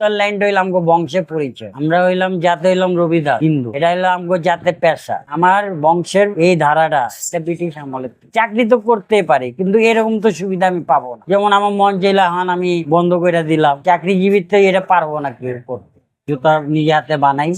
তার লাইনটা হইলাম গো বংশের পরিচয়। আমরা হইলাম, জাতে হইলাম রবিদাস, হিন্দু। এটা হইল আমগো জাতে পেশা। আমার বংশের এই ধারাটা ব্রিটিশ আমলের চাকরি তো করতে পারি, কিন্তু এরকম তো সুবিধা আমি পাবো না। যেমন আমার মন চাইলে, হান, আমি বন্ধ করে দিলাম। চাকরিজীবীর তো এটা পারব না কেউ করতে। জুতা নিজে হাতে বানাই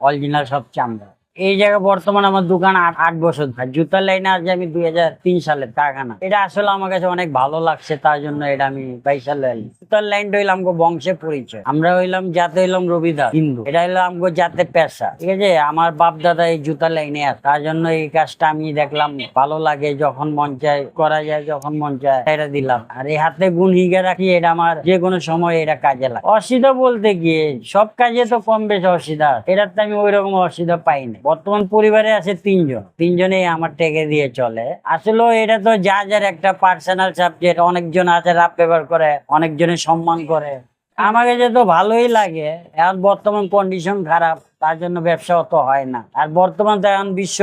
অরিজিনাল সব চামড়া। এই জায়গায় বর্তমান আমার দোকান আট আট বছর আর জুতার লাইনে আছে আমি দুই হাজার তিন সালের কারখানা। এটা আসলে আমার কাছে অনেক ভালো লাগছে, তার জন্য এটা আমি পয়সা লাইন জুতার লাইনটা হইলাম আমগো বংশের পরিচয়। আমরা হইলাম জাতে হইলাম রবিদাস, হিন্দু। এটা হইল আমগো জাতের পেশা। ঠিক আছে? আমার বাপ দাদা এই জুতার লাইনে আছে। তার জন্য এই কাজটা আমি দেখলাম, ভালো লাগে যখন মন চায়, করা যায় যখন মন চায়, এটা দিলাম। আর এই হাতে গুণ হিগে রাখি, এটা আমার যে কোনো সময় এটা কাজে লাগে। অসুবিধা বলতে গিয়ে, সব কাজে তো কম বেশি অসুবিধা। এটার তো আমি ওই রকম অসুবিধা পাই না বর্তমান পরিবারে আছে তিনজন। তিনজনেই আমার টেকে দিয়ে চলে। আসলে এটা তো যা যার একটা পার্সোনাল সাবজেক্ট অনেকজন আছে রাপ ব্যবহার করে, অনেকজনের সম্মান করে। আমাকে যে তো ভালোই লাগে, এখন বর্তমান কন্ডিশন খারাপ, তার জন্য ব্যবসা অত হয় না। আর বর্তমান তো এখন বিশ্ব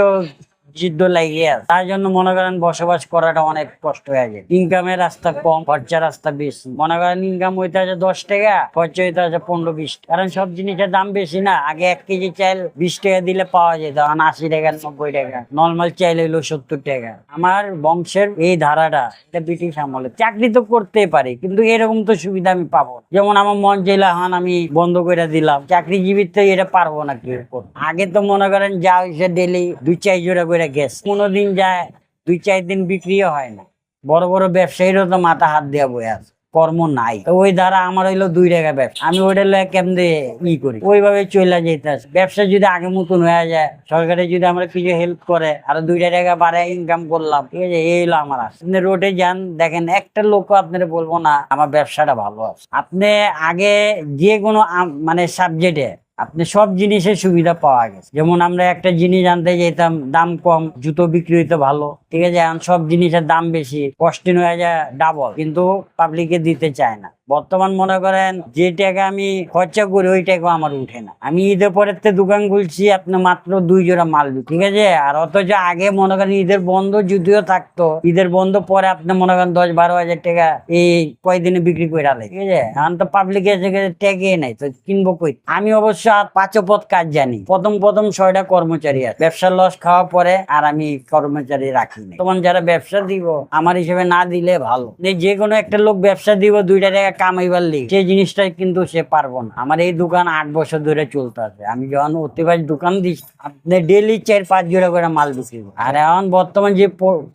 যুদ্ধ লাগিয়ে আছে। তার জন্য মনে করেন বসবাস করাটা অনেক কষ্ট হয়ে যায়। ইনকামের রাস্তা কম খরচা রাস্তা বেশি। মনে করেন ইনকাম হইতে আছে দশ টাকা, খরচা হইতে আছে পনেরো, বিশ। কারণ সব জিনিসের দাম বেশি না। আগে এক কেজি চাল বিশ টাকা দিলে পাওয়া যেত, এখন আশি টাকা, নব্বই টাকা। নর্মাল চাইল হইল সত্তর টাকা। আমার বংশের এই ধারাটা, এটা ব্রিটিশ আমলে। চাকরি তো করতেই পারি, কিন্তু এরকম তো সুবিধা আমি পাবো যেমন আমার মন চাইলে হান আমি বন্ধ করে দিলাম। চাকরিজীবীর তো এটা পারব না করতে। আগে তো মনে করেন যা হয়েছে ডেলি দুই চার জোড়া করে গেছে। কোনো দিন যায়, দুই চার দিন বিক্রিও হয় না। বড় বড় ব্যবসায়ীরও তো মাথা হাত দেওয়া বয়ে আছে, কর্ম নাই। তো ওই দ্বারা আমার হইল দুই টাকা ব্যবসা। আমি ওইটা লয়ে কেমনে ই করি? ওইভাবে চলে যেতে আছে ব্যবসা যদি আগে মতন হয়ে যায়, সরকারে যদি আমরা কিছু হেল্প করে, আর দুইটা টাকা বাড়ায় ইনকাম করলাম, ঠিক আছে, এই হলো আমার আশা। আপনি রোডে যান, দেখেন একটা লোক আপনার বলব না, আমার ব্যবসাটা ভালো আছে। আপনি আগে যে কোনো মানে সাবজেক্টে আপনি সব জিনিসের সুবিধা পাওয়া গেছে। যেমন আমরা একটা জিনিস আনতে যেতাম, দাম কম, জুতো বিক্রি হইতে ভালো, ঠিক আছে? এখন সব জিনিসের দাম বেশি কস্টিং হয়ে যায় ডাবল কিন্তু পাবলিকে দিতে চায় না। বর্তমান মনে করেন, যে টাকা আমি খরচা করি, ওই টাকা আমার উঠে না। আমি ঈদের পরের থেকে দোকান খুলছি, আপনি মাত্র দুই জোড়া মাল ঠিক আছে? আর অথচ আগে মনে করেন, ঈদের বন্ধ যদিও থাকতো, ঈদের বন্ধ পরে আপনি মনে করেন দশ বারো হাজার টাকা এই কয়দিনে বিক্রি করে আলে ঠিক আছে? এখন তো পাবলিক এসে গেছে ট্যাগে নাই, তো কিনবো কই? আমি অবশ্য আর পাঁচপদ কাজ জানি। প্রথম প্রথম ছয়টা কর্মচারী আছে। ব্যবসার লস খাওয়ার পরে আর আমি কর্মচারী রাখি নাই। তখন যারা ব্যবসা দিব, আমার হিসেবে না দিলে ভালো। যে কোনো একটা লোক ব্যবসা দিব, দুইটা টাকা কামাইবার লিগ। সেই জিনিসটাই কিন্তু সে পারব না। আমার এই দোকান আট বছর ধরে চলতে আছে। আমি যখন অতিবাস দোকান দিই আপনি ডেলি চার, পাঁচ জোড়া করে মাল বিক্রি আর এখন বর্তমান যে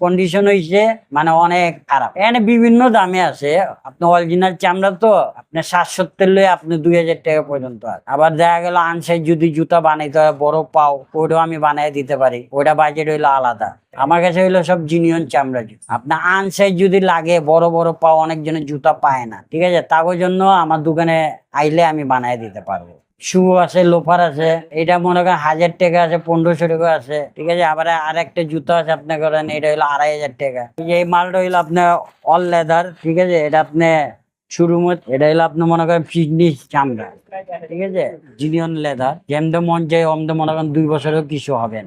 কন্ডিশন হয়েছে মানে অনেক খারাপ। এখানে বিভিন্ন দামে আছে। আপনি অরিজিনাল চামড়া তো, আপনি সাত সত্তর লয়ে আপনি দুই হাজার টাকা পর্যন্ত আছে। আবার দেখা গেল আনসাইজ যদি জুতা বানাইতে হয়, বড় পাও, ওইটাও আমি বানাই দিতে পারি। ওইটা বাজেট হইল আলাদা। আমার কাছে হইল সব জিনিয়ন চামড়া জুতা। আপনার আনসাইজ যদি লাগে, বড় বড় পাও, অনেকজনের জুতা পায় না, ঠিক আছে? তার জন্য আমার দোকানে আইলে আমি বানাই দিতে পারব। শু আছে লোফার আছে, এটা মনে করেন হাজার টাকা আছে, পনেরোশো টাকা আছে, ঠিক আছে? আবার আর একটা জুতো আছে, আপনি করেন, এটা হলো আড়াই হাজার টাকা। এই মালটা হইল আপনার অল লেদার ঠিক আছে? এটা আপনি শুরু মত এটা হলো আপনি মনে করেন ফিটনেস চামড়া, ঠিক আছে? জিনিয়ন লেদার যেমন মন চাই অমদে মনে করেন দুই বছরেও কিছু হবে না।